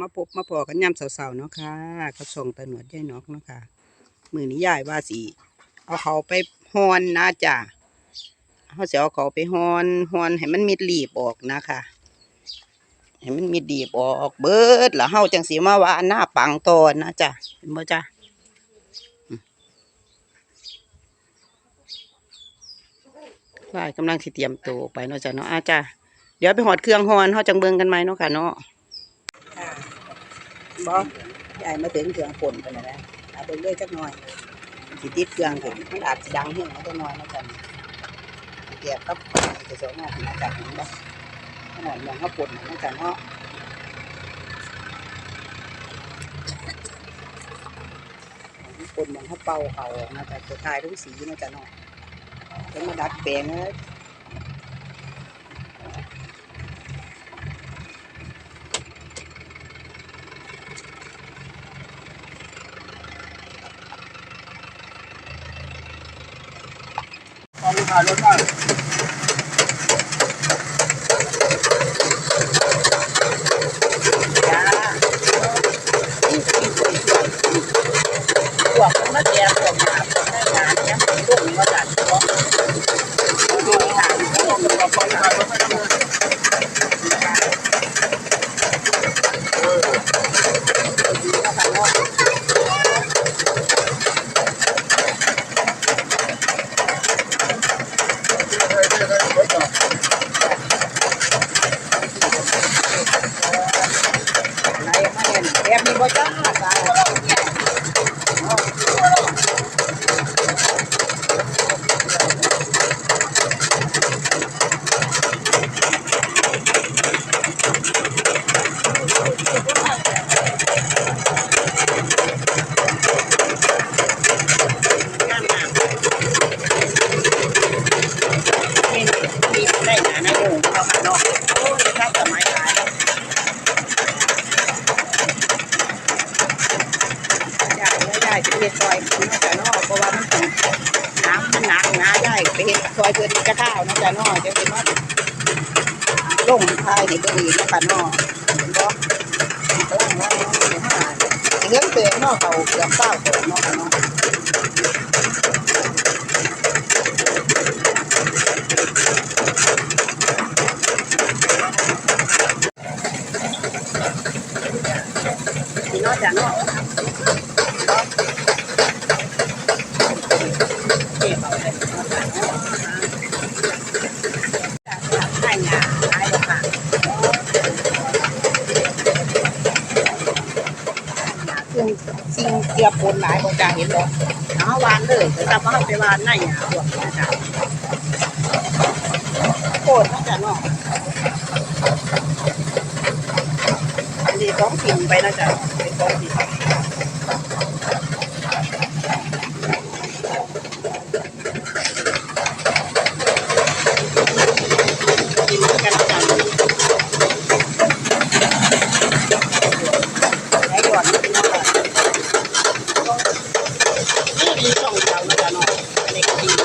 มาพบมาพอกันยามเสาๆเนาะค่ะกับส่งตะหนวดยายนอกเนาะค่ะมือนี้ยายว่าสิเอาเขาไปฮอนนะจ้ะเขาจะเอาเขาไปฮอนฮอนให้มันมีรีบออกนะคะให้มันมีรีบออกเบิดแล้วเฮาจังสีมาว่าหน้าปังตอนนะจ้ะเห็นบ่จ้ะอืมยายกำลังสิเตรียมตัวไปเนาะจ้ะเนาะอาจ้ะเดี๋ยวไปหอดเครื่องฮอนเฮาจังเบิงกันไหมเนาะค่ะเนาะ บอยายมาถึงเครื่องฝนกันแล้วนะเอาไปเรื่อยจักหน่อยสิติดเครื่องผมมันอาจจะดังเห็นจักหน่อยนะจ๊ะเกียวกับจะสองหน้านะจ๊ะเห็นบ่ขนาดอย่างเขาปนนะจ๊ะเนาะปนอย่างเขาเป่าเขานะจ๊ะจะทายทุกสีนะจ๊ะเนาะต้องมาดัดแปลงนะ ลูกค้ารถบ้าง จ้านี่ที่สวยๆพวกมันมาแจกพวกหาพวกได้งานเนี่ยลูกมันก็จัดเนาะดูหางพวกมันก็พอหารถไม่ต้องไหนมาเห็นแบบนี้บ่จ้าจ้ามีมีได้หนาในหมู่เขาค่ะเนาะโอ้ยถ้าสมัยหลายแล้ว ยายแล้วยายจะเฮ็ดซอยเนนาะจ้ะเนาะเพราะว่ามันเป็นน้ำมันหนักนะยายไปเฮ็ดซอยเพิ่อนกระข้าวเนาะจ้ะเนาะจะเป็นว่าลงทายให้เบิ่งอีกเนาะค่ะเนาะเห็นบ่กำลังว่าหาเรื่องเตือนเนาะเขาเกือบเศร้าเกินเนาะค่ะเนาะนี่เนาะจ้ะเนาะ สิ่งเกียบปนหลายคองจ่าเห็นบ่เนาะวานเลยแต่ถ้าว่าไปวานไหนอะพวกนี้จ้ะโคตรน่าจะเนาะอันนี้ต้องกินไปนะจ๊ะเป็นต้องกิน มีช่องยาวะจ๊ะเนาะอันนี้ก็ดีด้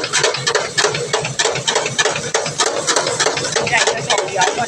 แค่ช่องยาวก็